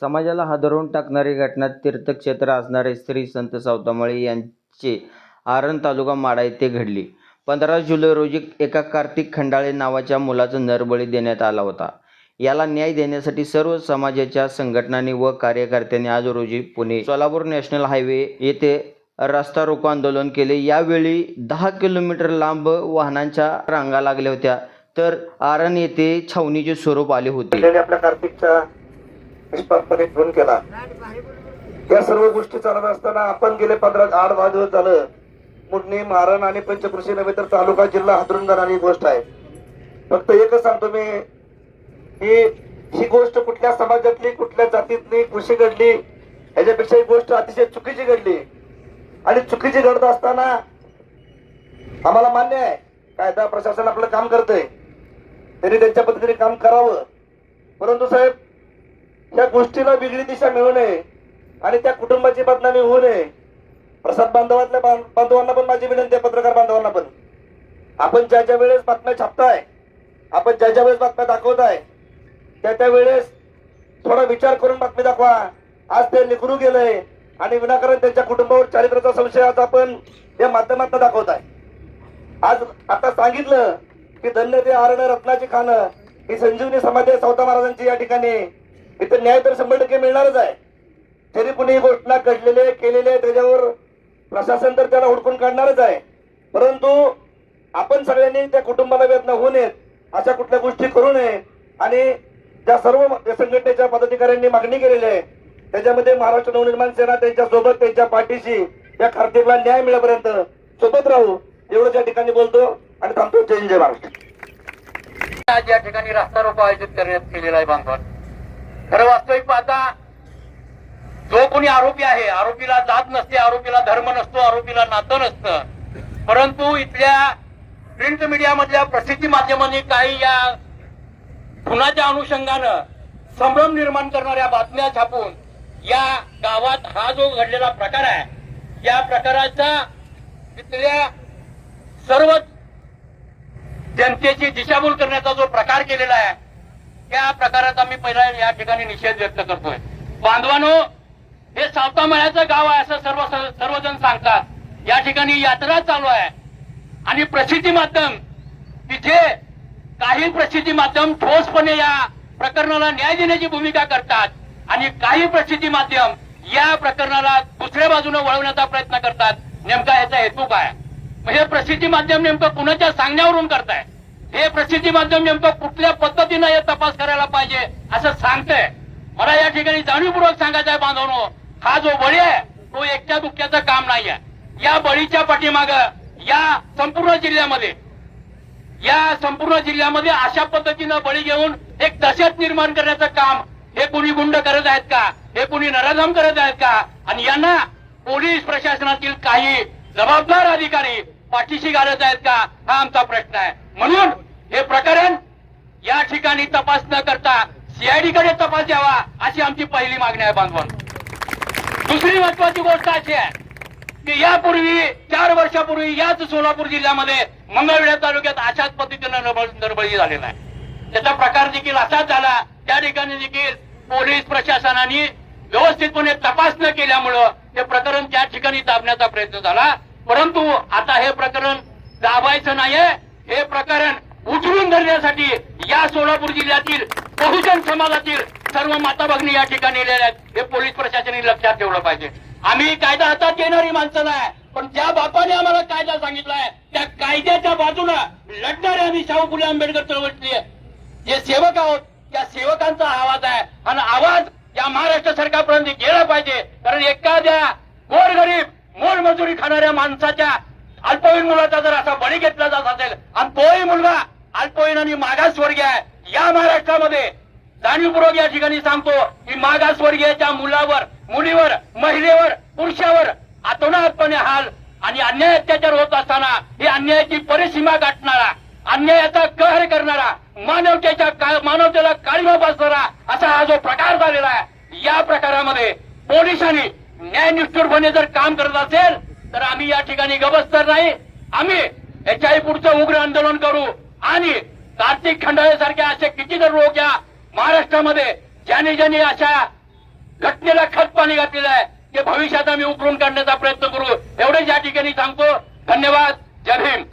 समाजाला हादरवून टाकणारी घटना तीर्थक्षेत्र असणारे श्री संत सावतामळे यांचे आरण तालुका माडा येथे घडली. पंधरा जुलै रोजी एका कार्तिक खंडाळे नावाच्या मुलाचा नरबळी देण्यात आला होता. याला न्याय देण्यासाठी सर्व समाजाच्या संघटनांनी व कार्यकर्त्यांनी आज रोजी पुणे सोलापूर नॅशनल हायवे येथे रस्ता रोको आंदोलन केले. यावेळी दहा किलोमीटर लांब वाहनांच्या रांगा लागल्या होत्या. तर आरण येथे छावणीचे स्वरूप आले होते. आपल्या कार्तिकच्या निष्पापणे फोन केला. या सर्व गोष्टी चालत असताना आपण गेले पंधरा आठ दहा दिवस झालं. मुडणी मारण आणि पंचकृषी नव्हे तर तालुका जिल्हा हादरून जाणारी गोष्ट आहे. फक्त एकच सांगतो मी ही ही गोष्ट कुठल्या समाजातली कुठल्या जातीतली कृषी घडली ह्याच्यापेक्षा ही गोष्ट अतिशय चुकीची घडली. आणि चुकीची घडत असताना आम्हाला मान्य आहे कायदा प्रशासन आपलं काम करतंय. त्यांनी त्यांच्या पद्धतीने काम करावं. परंतु साहेब त्या गोष्टीला वेगळी दिशा मिळू नये आणि त्या कुटुंबाची बदनामी होऊ नये. प्रसाद बांधवातल्या बांधवांना पण माझी विनंती आहे पत्रकार बांधवांना पण. आपण ज्या ज्या वेळेस बातम्या छापताय आपण ज्या ज्या वेळेस बातम्या दाखवताय त्या त्या वेळेस थोडा विचार करून बातमी दाखवा. आज ते निघून गेलंय आणि विनाकारण त्यांच्या कुटुंबावर चारित्र्याचा संशय आज आपण या माध्यमातून दाखवताय. आज आता सांगितलं की धन्य ते आरण रत्नाची खाणं ही संजीवनी समाधी सौता सावता महाराजांची या ठिकाणी. इथं न्याय तर शंभर टक्के मिळणारच आहे. तरी पण ही घोषणा घडलेले केलेले त्याच्यावर प्रशासन तर त्याला हुडकून काढणारच आहे. परंतु आपण सगळ्यांनी त्या कुटुंबाला वेदना होऊ नयेत अशा कुठल्या गोष्टी करू नये आणि ज्या सर्व संघटनेच्या पदाधिकाऱ्यांनी मागणी केलेली आहे त्याच्यामध्ये महाराष्ट्र नवनिर्माण सेना त्यांच्यासोबत त्यांच्या पाठीशी या कार्तिकला न्याय मिळेपर्यंत सोबत राहू एवढं या ठिकाणी बोलतो आणि थांबतो. जय जय महाराष्ट्र. आज या ठिकाणी रस्ता रोपा आयोजित करण्यात केलेला आहे बांधवान खरं वास्तविक पाहता जो कोणी आरोपी आहे आरोपीला जात नसते आरोपीला धर्म नसतो आरोपीला नातं नसतं. परंतु इथल्या प्रिंट मीडियामधल्या प्रसिद्धी माध्यमांनी काही या खुनाच्या अनुषंगानं संभ्रम निर्माण करणाऱ्या बातम्या छापून या गावात हा जो घडलेला प्रकार आहे या प्रकाराचा इथल्या सर्व जनतेची दिशाभूल करण्याचा जो प्रकार केलेला आहे त्या प्रकाराचा मी पहिला या ठिकाणी निषेध व्यक्त करतोय? बांधवानो हे सावतामळ्याचं गाव आहे असं सर्व सर्वजण सांगतात. या ठिकाणी यात्रा चालू आहे. आणि प्रसिद्धी माध्यम तिथे काही प्रसिद्धी माध्यम ठोसपणे या प्रकरणाला न्याय देण्याची भूमिका करतात. आणि काही प्रसिद्धी माध्यम या प्रकरणाला दुसऱ्या बाजूने वळवण्याचा प्रयत्न करतात. नेमका याचा हेतू काय? म्हणजे प्रसिद्धी माध्यम नेमकं कुणाच्या सांगण्यावरून करताय? हे प्रसिद्धी माध्यम नेमकं कुठल्या पद्धतीनं हे तपास करायला पाहिजे असं सांगतंय. मला या ठिकाणी जाणीवपूर्वक सांगायचं आहे बांधवनो. हा जो बळी आहे तो एकट्या दुःख्याचं काम नाही आहे या बळीच्या पाठीमाग या संपूर्ण जिल्ह्यामध्ये या संपूर्ण जिल्ह्यामध्ये अशा पद्धतीनं बळी घेऊन एक दहशत निर्माण करण्याचं काम हे कोणी गुंड करत आहेत का? हे कोणी नराधम करत आहेत का? आणि यांना पोलीस प्रशासनातील काही जबाबदार अधिकारी पाठीशी घालत आहेत का? हा आमचा प्रश्न आहे. म्हणून हे प्रकरण या ठिकाणी तपास न करता सीआयडी कडे तपास द्यावा अशी आमची पहिली मागणी आहे बांधवान. दुसरी महत्वाची गोष्ट अशी आहे की यापूर्वी चार वर्षापूर्वी याच सोलापूर जिल्ह्यामध्ये मंगळवेढा तालुक्यात अशाच पद्धतीनं नरबळी झालेला आहे. त्याचा प्रकार देखील असाच झाला. त्या ठिकाणी देखील पोलीस प्रशासनाने व्यवस्थितपणे तपास न केल्यामुळं हे प्रकरण त्या ठिकाणी दाबण्याचा प्रयत्न झाला. परंतु आता हे प्रकरण दाबायचं नाहीये. हे प्रकरण उचलून धरण्यासाठी या सोलापूर जिल्ह्यातील बहुजन समाजातील सर्व माता भगिनी या ठिकाणी आहेत. हे पोलीस प्रशासनाने लक्षात ठेवलं पाहिजे. आम्ही कायदा हातात घेणारी माणसं नाही पण ज्या बापाने आम्हाला कायदा सांगितलाय त्या कायद्याच्या बाजूनं लढणारे आम्ही शाहू फुले आंबेडकर चळवळीतले जे सेवक आहोत त्या सेवकांचा आवाज आहे आणि आवाज या महाराष्ट्र सरकारपर्यंत गेला पाहिजे. कारण एखाद्या गोरगरीब मोलमजुरी खाणाऱ्या माणसाच्या अल्पवयीन मुलाचा जर असा बळी घेतला जात असेल आणि तोही मुलगा अल्पवयीन आणि मागासवर्गीय आहे. या महाराष्ट्रामध्ये जाणीवपूर्वक या ठिकाणी सांगतो की मागासवर्गीयच्या मुलावर मुलीवर महिलेवर पुरुषावर आतोनातपणे हाल आणि अन्याय अत्याचार होत असताना ही अन्यायाची परिसीमा गाठणारा अन्यायाचा कहर करणारा मानवतेच्या मानवतेला काळीमा बसणारा असा हा जो प्रकार झालेला आहे या प्रकारामध्ये पोलिसांनी न्यायनिष्ठुरपणे जर काम करत असेल तर आम्ही या ठिकाणी गबस्तर नाही. आम्ही याच्याही पुढचं उग्र आंदोलन करू. आणि कार्तिक खंडाळे सारख्या असे किती जर लोक या महाराष्ट्रामध्ये ज्याने ज्याने अशा घटनेला खत पाणी घातलेलं आहे ते भविष्यात आम्ही उकरून काढण्याचा प्रयत्न करू. एवढेच या ठिकाणी सांगतो. धन्यवाद. जय भीम.